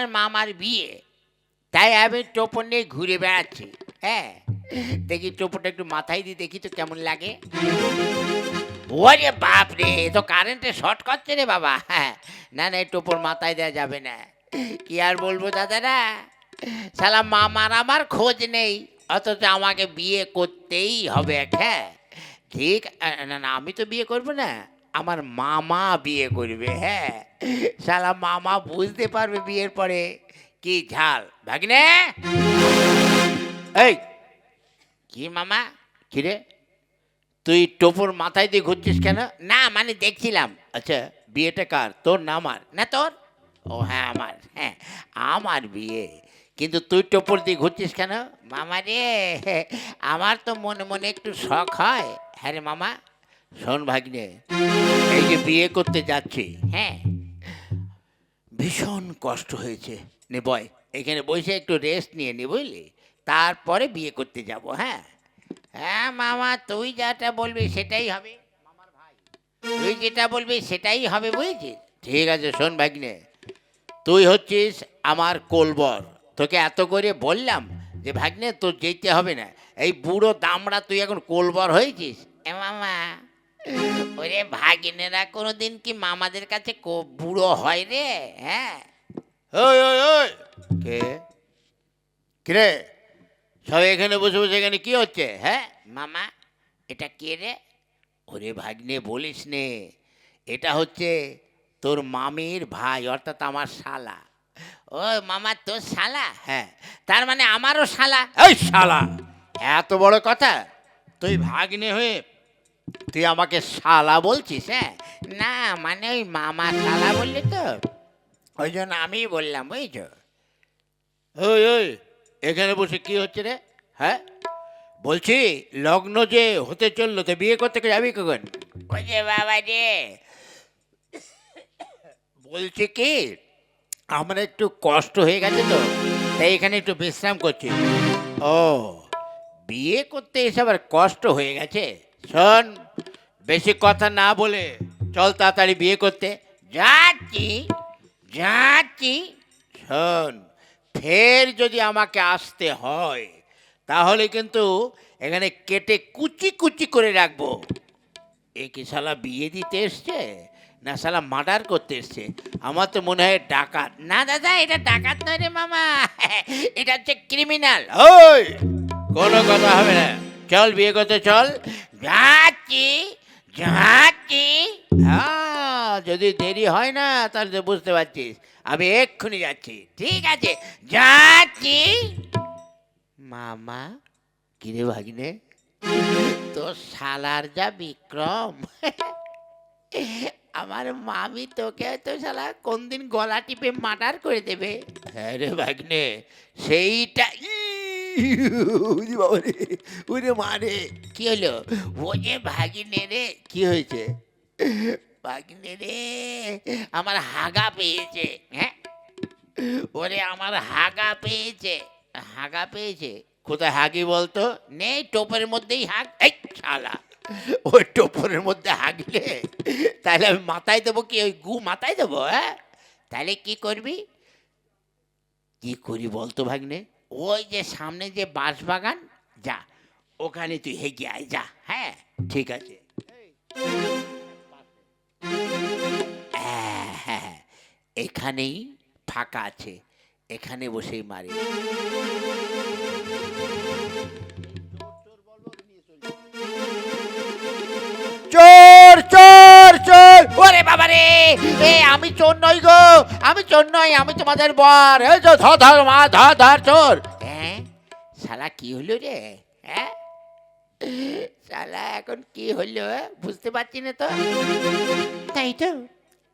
আমার মামার বিয়ে। তাই আমি টোপন নিয়ে ঘুরে বেড়াচ্ছি। হ্যাঁ দেখি টোপরটা একটু মাথায় দিয়ে দেখি তো কেমন লাগে। ওরে বাপ রে তো কারেন্টে শর্ট করছে রে বাবা। হ্যাঁ না না টোপর মাথায় দেওয়া যাবে না। কি আর বলব দাদারা? সালা মামার আমার খোঁজ নেই, অথচ আমাকে বিয়ে করতেই হবে। হ্যাঁ ঠিক না না, আমি তো বিয়ে করব না। আমার মামা বিয়ে করবে হ্যাঁ? সালা মামা বুঝতে পারবে বিয়ের পরে কি ঝাল। ভাগনে? এই, কি মামা? কিরে? তুই টোপর মাথায় দিয়ে ঘুরছিস কেন? না মানে দেখছিলাম। আচ্ছা বিয়েটা কার? তোর না আমার? না তোর? ও হ্যাঁ আমার। হ্যাঁ আমার বিয়ে। কিন্তু তুই টোপর দিয়ে ঘুরছিস কেন? মামা রে, আমার তো মনে মনে একটু শখ হয়। হ্যাঁ রে মামা? শোন ভাগ্নে এই যে বিয়ে করতে যাচ্ছি হ্যাঁ। ভীষণ কষ্ট হয়েছে। নে বয় এখানে বসে একটু রেস্ট নিয়ে নি বুঝলি? তারপরে বিয়ে করতে যাব হ্যাঁ? হ্যাঁ মামা তুই যেটা বলবি সেটাই হবে। মামার ভাই তুই যেটা বলবি সেটাই হবে বুঝেছিস? ঠিক আছে শোন ভাগ্নে তুই হচ্ছিস আমার কোলবর। তোকে এত করে বললাম যে ভাগ্নে তোর যেতে হবে না। এই বুড়ো দামড়া তুই এখন কোলবর হয়েছিস? এ মামা ওরে ভাগিনেরা কোনোদিন কি মামাদের কাছে বুড়ো হয় রে? হ্যাঁ? ওই ওই ওই কে? কে সব এখানে বসে বসে এখানে কি হচ্ছে হ্যাঁ? মামা এটা কে রে? ওরে ভাগ্নে বলিস নে এটা হচ্ছে তোর মামির ভাই অর্থাৎ আমার শালা। ও মামা তোর শালা? হ্যাঁ। তার মানে আমারও শালা? এই শালা! এত বড় কথা! তুই ভাগ্নে হয়ে তুই আমাকে শালা বলছিস হ্যাঁ? না মানে ওই মামা শালা বললি তো। ওই জন্য আমি বললাম বুঝছ? ওই ওই এখানে বসে কি হচ্ছে রে? হ্যাঁ? বলছি লগ্ন যে হতে চলল তো বিয়ে করতে যাবি কখন? ওই যে বাবা রে বলছি কি আমার একটু কষ্ট হয়ে গেছে তো তাই এখানে একটু বিশ্রাম করছি। ও বিয়ে করতে এসে আবার কষ্ট হয়ে গেছে? শোন বেশি কথা না বলে চল তাড়াতাড়ি বিয়ে করতে। যাচ্ছি যাচ্ছি। শোন ফের যদি আমাকে আসতে হয় তাহলে কিন্তু এখানে কেটে কুচি কুচি করে রাখব। এ কি শালা বিয়ে দিতে এসছে? না শালা মার্ডার করতে এসছে? আমার তো মনে হয় ডাকাত। না দাদা এটা ডাকাত নয় রে মামা এটা হচ্ছে ক্রিমিনাল। ওই কোনো কথা হবে না। চল বিয়ে করতে চল। যাচ্ছি যাচ্ছি। যদি দেরি হয় না তাহলে তো বুঝতে পারছিস। আমি এক্ষুনি যাচ্ছি। ঠিক আছে যাচ্ছি। মামা কিরে ভাগিনে? তো শালার যা বিক্রম। আমার মামি তোকে তো শালা কোন দিন গলা টিপে মার্ডার করে দেবে? হ্যাঁ রে ভাগ্নে সেইটা উরি বাবা রে উরে মারে কি হলো? ও যে ভাগিনে রে কি হয়েছে? ভাগিনে রে আমার হাগা পেয়েছে হ্যাঁ? ওরে আমার হাগা পেয়েছে হাগা পেয়েছে। কোথায় হাগি বলতো? নেই টোপের মধ্যেই হাগ এই শালা। ওই টোপরের মধ্যে হাগলে? তাহলে আমি মাথায় দেবো কি ওই গু মাথায় দেবো হ্যাঁ? তাহলে কি করবি? কি করি বলতো ভাগ্নে? ওই যে সামনে যে বাঁশ বাগান যা ওখানে তুই হেগে আয় যা হ্যাঁ ঠিক আছে। হ্যাঁ, হ্যাঁ, এখানেই ফাঁকা আছে এখানে বসেই মারি। চোর চোর চোর ওরে বাবা রে এ আমি চোর নই গো আমি চোর নই আমি তোমাদের বর। এই ধর ধর মা ধর ধর চোর। হ্যাঁ? শালা কি হলো রে? হ্যাঁ? শালা এখন কি হলো? বুঝতে পারছি না তো। তাই তো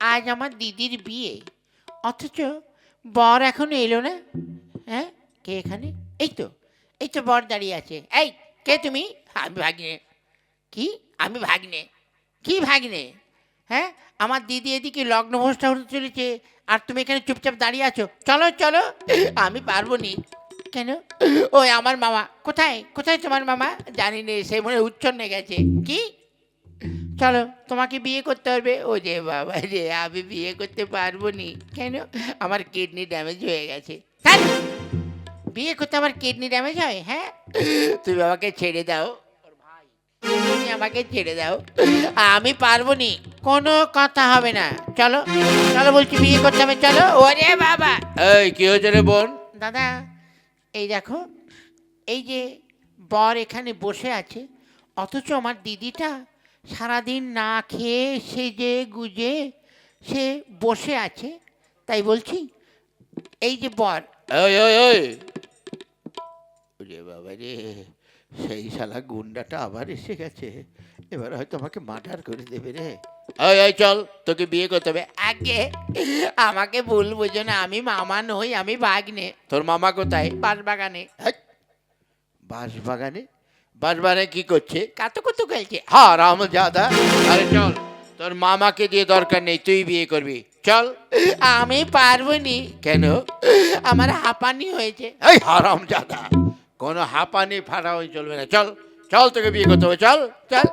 আজ আমার দিদির বিয়ে। অথচ বর এখনও এলো না। হ্যাঁ? কে এখানে? এই তো এই তো বর দাঁড়িয়ে আছে। এই কে তুমি? আমি ভাগ্নে। কি? আমি ভাগ্নে। কি ভাগ্নে? হ্যাঁ? আমার দিদি এদিকে লগ্ন হতে চলেছে, আর তুমি এখানে চুপচাপ দাঁড়িয়ে আছো। চলো চলো। আমি পারব নি কেন? ওই আমার মামা। কোথায়? কোথায় তোমার মামা? জানি নে, সে মনে উচ্ছন্নে গেছে। কি? চলো, তোমাকে বিয়ে করতে হবে। ও যে বাবা রে, আমি বিয়ে করতে পারব নি কেন? আমার কিডনি ড্যামেজ হয়ে গেছে। বিয়ে করতে আমার কিডনি ড্যামেজ হয় হ্যাঁ? তুমি আমাকে ছেড়ে দাও। আমাকে ছেড়ে দাও। আমি পারব নি কোনো কথা হবে না। চলো চলো বলছি বিয়ে করতে হবে চলো। ওরে বাবা। এই কি হয়েছে রে বোন? দাদা এই দেখো এই যে বর এখানে বসে আছে অথচ আমার দিদিটা সারাদিন না খেয়ে সেজে গুজে সে বসে আছে। তাই বলছি এই যে বর। ওই ওই ওই ওরে বাবা রে। সেই শালা গুন্ডাটা আবার এসে গেছে। এবার হয়তো আমাকে মার্ডার করে দেবে রে। ওই ওই চল তোকে বিয়ে করতে হবে। আগে আমাকে ভুল বুঝো না আমি মামা নই আমি বাগনে তোর মামা কোথায়? বাঁশবাগানে। বাঁশবাগানে? বাঁশবাগানে কি করছে? কাতো কুতু খেলছে। হ্যাঁ রাম জাদা আরে চল তোর মামাকে দিয়ে দরকার নেই তুই বিয়ে করবি। চল। আমি পারব নি। কেন? আমার হাঁপানি হয়েছে। এই হারাম জাদা কোনো হাঁপানি ফাড়া হয়ে চলবে না। চল চল তোকে বিয়ে করতে হবে, চল চল।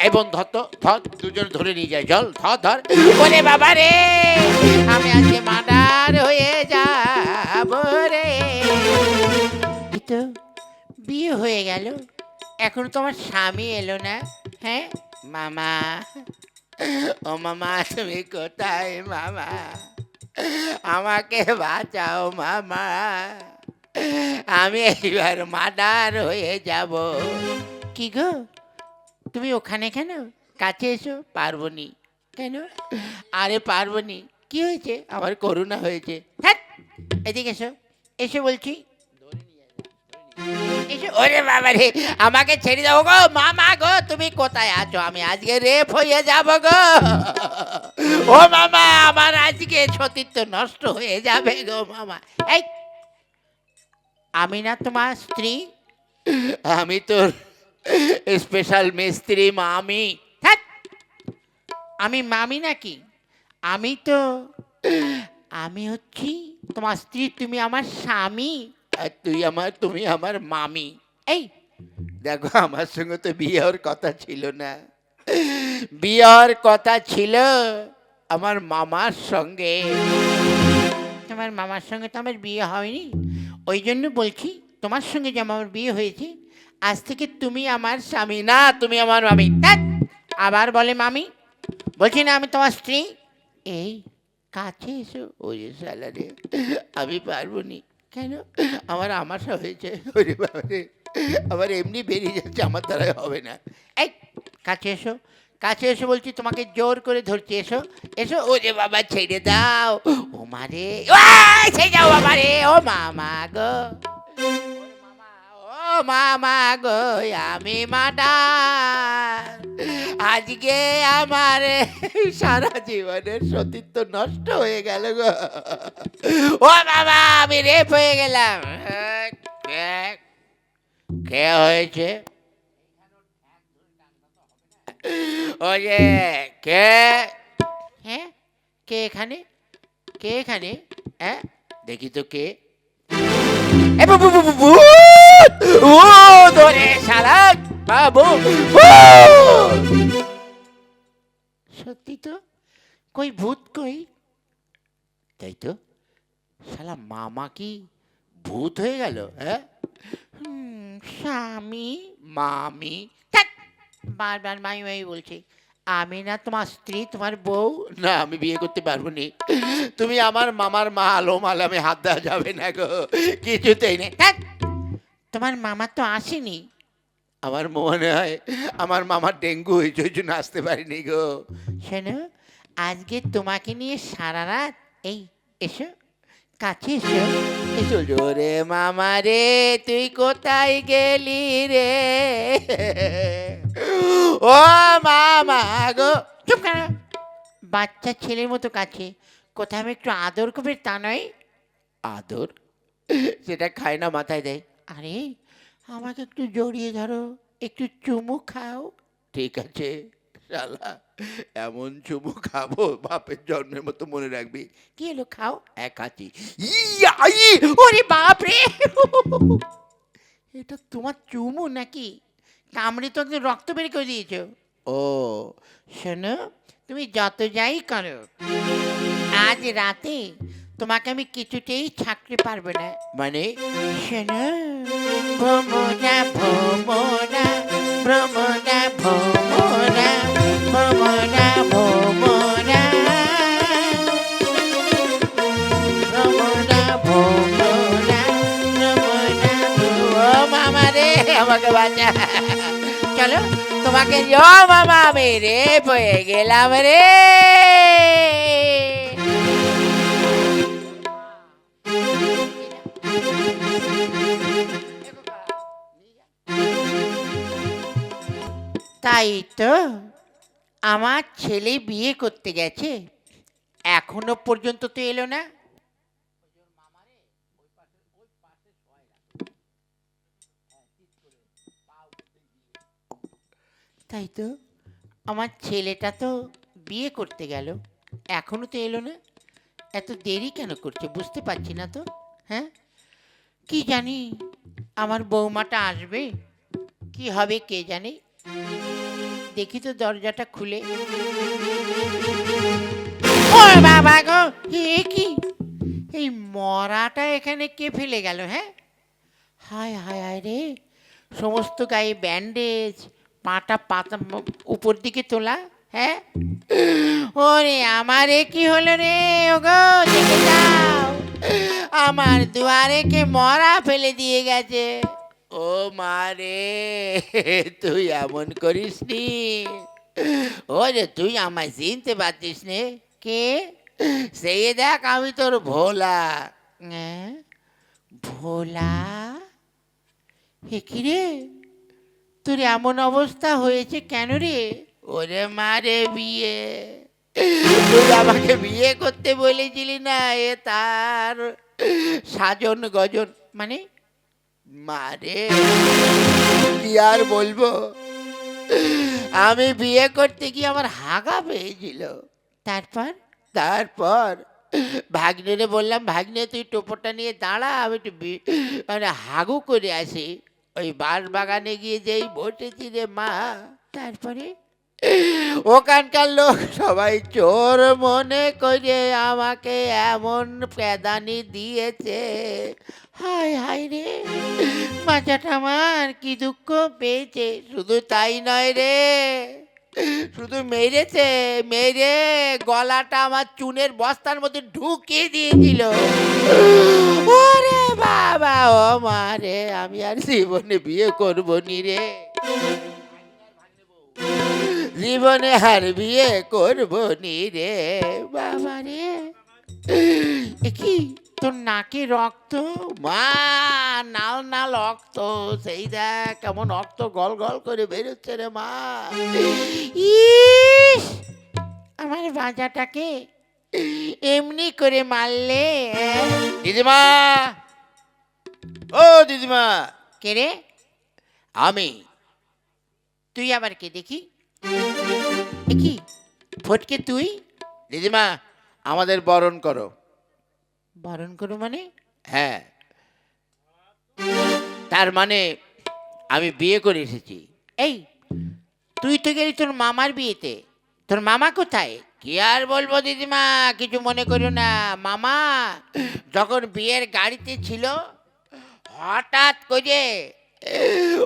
এবং ধর তো, ধর, দুজন ধরে নিয়ে যায় চল, ধর ধর। ওরে বাবা রে, আমি আজকে মার্ডার হয়ে যাব রে। তো, বিয়ে হয়ে গেল। এখন তোমার স্বামী এলো না হ্যাঁ? মামা, ও মামা, তুমি কোথায় মামা? আমাকে বাঁচাও মামা। আমি এইবার মাদার হয়ে যাব। কি গো? তুমি ওখানে কেন? কাছে এসো পারব নি কেন? আরে পারব নি কি হয়েছে? আমার করুণা হয়েছে। হ্যাঁ এদিকে এসো। এসে বলছি। ওরে বাবা রে, আমাকে ছেড়ে দাও গো। মামা গো, তুমি কোথায় আছো? আমি আজকে রেপ হয়ে যাব গো। ও মামা, আমার আজকে সতীত্ব নষ্ট হয়ে যাবে গো মামা। এই আমি না তোমার স্ত্রী? আমি তোর স্পেশাল মিস্ত্রি মামি! আমি মামি নাকি? আমি তো আমি হচ্ছি তোমার স্ত্রী তুমি আমার স্বামী। আর তুই আমার তুমি আমার মামি। এই! দেখো আমার সঙ্গে তো বিয়ে হওয়ার কথা ছিল না। বিয়ে হওয়ার কথা ছিল আমার মামার সঙ্গে। তোমার মামার সঙ্গে তো আমার বিয়ে হয়নি। ওই জন্য বলছি, তোমার সঙ্গে যে আমার বিয়ে হয়েছে, আজ থেকে তুমি আমার স্বামী, না, তুমি আমার মামি। ধ্যাৎ! আবার বলে মামি, বলছি না, আমি তোমার স্ত্রী। এই, কাছে এসো ওই স্যালারে আমি পারব নি। কেন? আমার আমার আমাশা হয়েছে আবার এমনি বেরিয়ে যাচ্ছে, আমার দ্বারা হবে না। এই, কাছে এসো কাছে এসো বলছি, তোমাকে জোর করে ধরছি, এসো। এসো, ও যে বাবা, ছেড়ে দাও। ও মারে ছেড়ে যাও বাবা রে, ও মামা গো। ও মামা গো, আমি মাডা আজকে আমার সারা জীবনের সতীত্ব নষ্ট হয়ে গেল গো। ও বাবা আমি রেপ হয়ে গেলাম। কে হয়েছে? ও যে কে হ্যাঁ কে এখানে কে এখানে হ্যাঁ দেখি তো কে এ বু বু বু বু ভূত! ভূত! ওরে শালা বাবু! সত্যি তো কই ভূত কই তাই তো শালা মামা কি ভূত হয়ে গেল হ্যাঁ স্বামী মামি! বারবার মাই মাই বলছে, আমি না তোমার স্ত্রী, তোমার বউ? না, আমি বিয়ে করতে পারব নি। তুমি আমার মামার মা আলো মালামে হাত দেওয়া যাবে না গো। কিছুতেই নেই! তোমার মামা তো আসেনি। আমার মনে হয় আমার মামার ডেঙ্গু হয়েছে, ওই জন্য আসতে পারিনি গো। শোনো, আজকে তোমাকে নিয়ে সারা রাত, এই, এসো। কাছে এসো এসো জোরে মামা রে তুই কোথায় গেলি রে? ও মামা গো। চুপ কেন বাচ্চা ছেলের মতো কাছে। কোথায় আমি একটু আদর করবে তা নয়? আদর? সেটা খায় না মাথায় দেয়। আরে আমাকে একটু জড়িয়ে ধরো। একটু চুমু খাও। ঠিক আছে। শালা, এমন চুমু খাব বাপের জন্মের মতো মনে রাখবি। কি এলো খাও? এক! ওরে বাপ রে! এটা তোমার চুমু নাকি? কামড়ে তো রক্ত বের করে দিয়েছ। ও, শোনো, তুমি যত যাই করো, আজ রাতে তোমাকে আমি কিছুতেই ছাকতে পারব না। মানে? শোনো ভ্রমণা ভ্রমণা ভ্রমণা। আমাকে বাঁচা চলো, তোমাকে ও মামা মেরে পয়ে গেলাম রে। তাই তো, আমার ছেলে বিয়ে করতে গেছে। এখনও পর্যন্ত তো এলো না। তাই তো? আমার ছেলেটা তো বিয়ে করতে গেল। এখনও তো এলো না। এত দেরি কেন করছে বুঝতে পারছি না তো হ্যাঁ? কি জানি, আমার বৌমাটা আসবে। কি হবে কে জানে? দেখি তো দরজাটা খুলে। ও বাবা গো, এ কি? এই মরাটা এখানে কে ফেলে গেল হ্যাঁ? হায় হায় হায় রে। সমস্ত গায়ে ব্যান্ডেজ পাটা পাতা উপর দিকে তোলা হ্যাঁ? ওরে আমার এ কি হলো রে? ওগো দেখে যাও। আমার দুয়ারে কে মরা ফেলে দিয়ে গেছে। ও মা রে তুই এমন করিস নি। ও রে তুই আমায় চিনতে পারছিস নে। কে? সেই দেখ আমি তোর ভোলা। হ্যাঁ? ভোলা? হে কি রে? তোর এমন অবস্থা হয়েছে কেন রে? ওরে মারে বিয়ে। তুই আমাকে বিয়ে করতে বলেছিলি না? এ তার সাজন গজন। মানে? মারে কি আর বলব? আমি বিয়ে করতে গিয়ে আমার হাগা পেয়েছিল। তারপর? তারপর ভাগ্নেরে বললাম ভাগ্নে তুই টোপরটা নিয়ে দাঁড়া আমি একটু মানে হাগু করে আসি। ওই বাস বাগানে গিয়ে যেই বসেছি রে মা। তারপরে? ওখানকার লোক সবাই চোর মনে করে আমাকে এমন প্যাদানি দিয়েছে। হায় হায় রে। বাচ্চাটা আমার কি দুঃখ পেয়েছে? শুধু তাই নয় রে। শুধু মেরেছে, মেরে গলাটা আমার চুনের বস্তার মধ্যে ঢুকিয়ে দিয়েছিল। ওরে বাবা, ও মা রে, আমি আর জীবনে বিয়ে করব নি রে। জীবনে আর বিয়ে করব নি রে, বাবা রে। কি? তোর নাকে রক্ত? মা নাল নাল রক্ত সেই দেখ কেমন রক্ত গল গল করে বেরোচ্ছে রে মা। ইস আমার বাজাটাকে এমনি করে মারলে। দিদিমা! ও দিদিমা! কে রে? আমি। তুই আবার কে দেখি? কি? ফটকে তুই? দিদিমা আমাদের বরণ করো। বারণ করো মানে? হ্যাঁ। তার মানে আমি বিয়ে করে এসেছি। এই তুই তো গেলি তোর মামার বিয়েতে। তোর মামা কোথায়? কি আর বলব দিদিমা কিছু মনে করো না। মামা যখন বিয়ের গাড়িতে ছিল হঠাৎ করে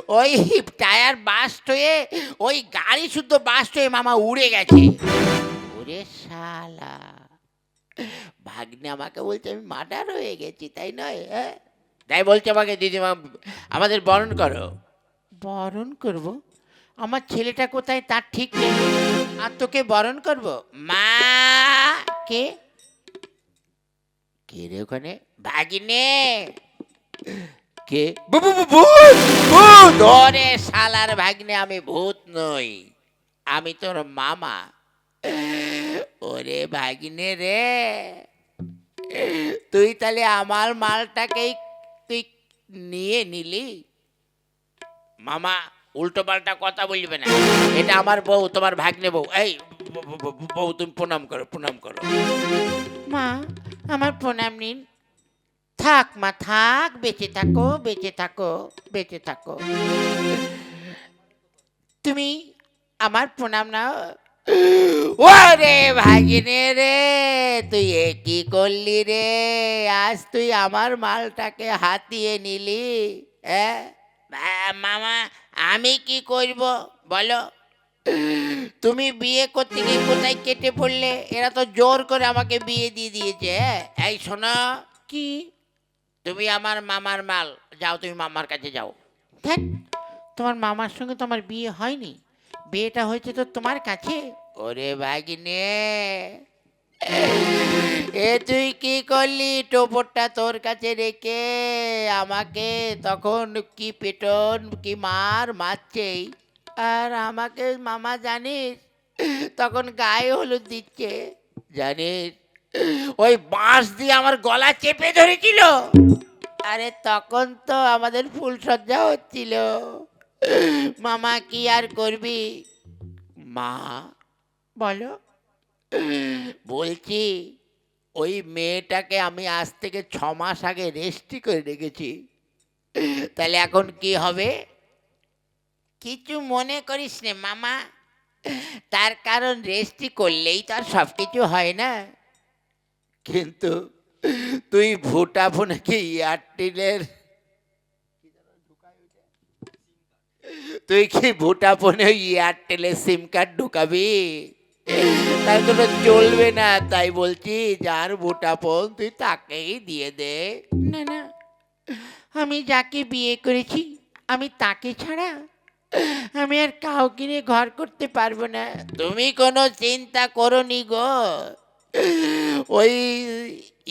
ওই টায়ার বাস্ট হয়ে ওই গাড়ি শুদ্ধ বাস্ট হয়ে মামা উড়ে গেছে। ওরে শালা। ভাগ্নে আমাকে বলছে আমি মার্ডার হয়ে গেছি তাই নয় হ্যাঁ? তাই বলছে আমাকে দিদিমা আমাদের বরণ করো। বরণ করব? আমার ছেলেটা কোথায় তার ঠিক নেই। আর তোকে বরণ করব? মা! কে? কে রে ওখানে? ভাগিনে! কে? ভূত ওরে শালার ভাগ্নে আমি ভূত নই। আমি তোর মামা। ওরে ভাগিনে রে! তুই তাহলে আমার মালটাকেই তুই নিয়ে নিলি? মামা উল্টো পাল্টা কথা বলবে না। এটা আমার বউ তোমার ভাগ্নে বউ। এই বউ তুমি প্রণাম করো প্রণাম করো। মা আমার প্রণাম নিন। থাক মা থাক বেঁচে থাকো বেঁচে থাকো বেঁচে থাকো। তুমি আমার প্রণাম নাও। ওরে ভাগিনে রে তুই এ কি করলি রে? আজ তুই আমার মালটাকে হাতিয়ে নিলি হ্যাঁ মামা আমি কি করব বলো? তুমি বিয়ে করতে গিয়ে কোথায় কেটে পড়লে? এরা তো জোর করে আমাকে বিয়ে দিয়ে দিয়েছে হ্যাঁ? এই শোনো। কি? তুমি আমার মামার মাল যাও তুমি মামার কাছে যাও। তোমার মামার সঙ্গে তোমার বিয়ে হয়নি। বিয়েটা হয়েছে তো তোমার কাছে? ওরে ভাগিনে। এ তুই কি করলি? টোপরটা তোর কাছে রেখে আমাকে তখন কি পেটন, কি মার মারছেই আর আমাকে মামা জানিস, তখন গায়ে হলুদ দিচ্ছে। জানিস, ওই বাঁশ দিয়ে আমার গলা চেপে ধরেছিল। আরে তখন তো আমাদের ফুল সজ্জা হচ্ছিল। মামা কি আর করবি? মা। বলো। বলছি ওই মেয়েটাকে আমি আজ থেকে ছ মাস আগে রেস্টি করে রেখেছি। তাহলে এখন কি হবে? কিছু মনে করিস নে মামা। তার কারণ রেস্টি করলেই তো আর সব কিছু হয় না। কিন্তু তুই ভোটা ফোনকে এয়ারটেলের তুই কি ভোটা ফোনে এয়ারটেলের সিম কার্ড ঢুকাবি? তাই চলবে না তাই বলছি যার ভোটা ফোন তুই তাকেই দিয়ে দে। না না আমি যাকে বিয়ে করেছি আমি তাকে ছাড়া আমি আর কাউকে নিয়ে ঘর করতে পারব না। তুমি কোনো চিন্তা করো নি গো। ওই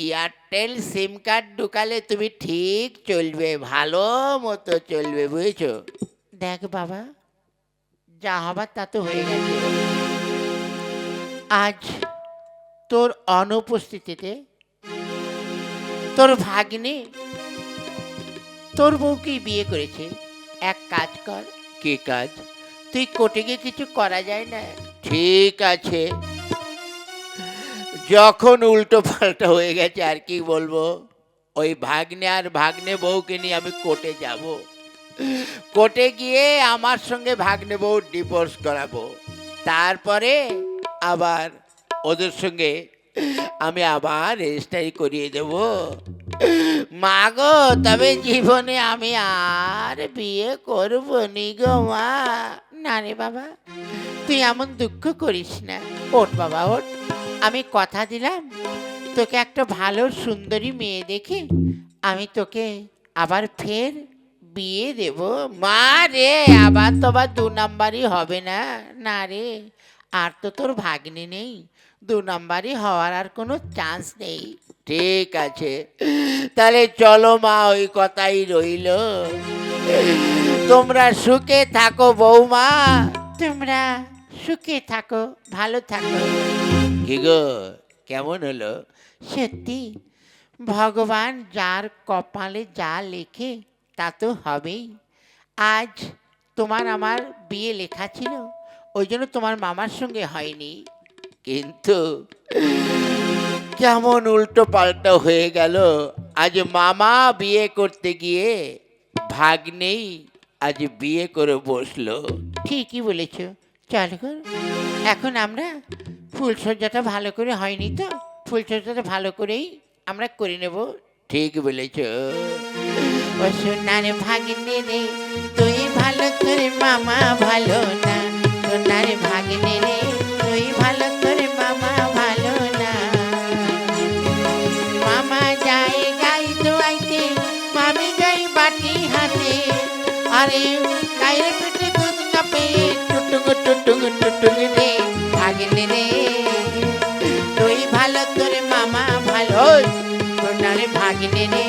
এয়ারটেল সিম কার্ড ঢুকালে তুমি ঠিক চলবে ভালো মতো চলবে বুঝেছ? দেখ বাবা যা হবার তা তো হয়ে গেছে। আজ তোর অনুপস্থিতিতে তোর ভাগ্নে তোর বউকেই বিয়ে করেছে। এক কাজ কর। কে কাজ? তুই কোর্টে গিয়ে কিছু করা যায় না। ঠিক আছে। যখন উল্টো পাল্টা হয়ে গেছে আর কি বলব? ওই ভাগ্নে আর ভাগ্নে বউকে নিয়ে আমি কোর্টে যাব। কোর্টে গিয়ে আমার সঙ্গে ভাগ্নে বউ ডিভোর্স করাবো। তারপরে আবার ওদের সঙ্গে আমি আবার রেজিস্ট্রারি করিয়ে দেব। মা গো তবে জীবনে আমি আর বিয়ে করব নি গো মা। না রে বাবা, তুই এমন দুঃখ করিস না। ওঠ বাবা ওট আমি কথা দিলাম, তোকে একটা ভালো সুন্দরী মেয়ে দেখে আমি তোকে আবার ফের বিয়ে দেব? মা রে আবার তো আবার দু নাম্বারই হবে না। না রে আর তো তোর ভাগ্নি নেই। দু নাম্বারই হওয়ার আর কোনো চান্স নেই। ঠিক আছে তাহলে চলো মা ওই কথাই রইল। তোমরা সুখে থাকো বৌমা। তোমরা সুখে থাকো ভালো থাকো। কি গো কেমন হলো? সত্যি ভগবান যার কপালে যা লেখে তা তো হবেই। আজ তোমার আমার বিয়ে লেখা ছিল, ওই জন্য তোমার মামার সঙ্গে হয়নি। কিন্তু কেমন উল্টো পাল্টা হয়ে গেল। আজ মামা বিয়ে করতে গিয়ে ভাগ্নেই আজ বিয়ে করে বসল। ঠিকই বলেছ। চল গো, এখন আমরা ফুলসজ্জাটা ভালো করে হয়নি তো? ফুলসজ্জাটা ভালো করেই আমরা করে নেব। ঠিক বলেছ। ও সোনার ভাগ্নে রে তুই ভালো তোর মামা ভালো না। সোনার ভাগ্নে রে তুই ভালো তোর মামা ভালো না। মামা যায় গাই দোয়াইতে, মামি যাই বাটি হাতে। আরে গায়ের পেটে দুধ পেয়ে টুটুং টুটুং টুটুং রে। ভাগ্নে রে ভালো সোনার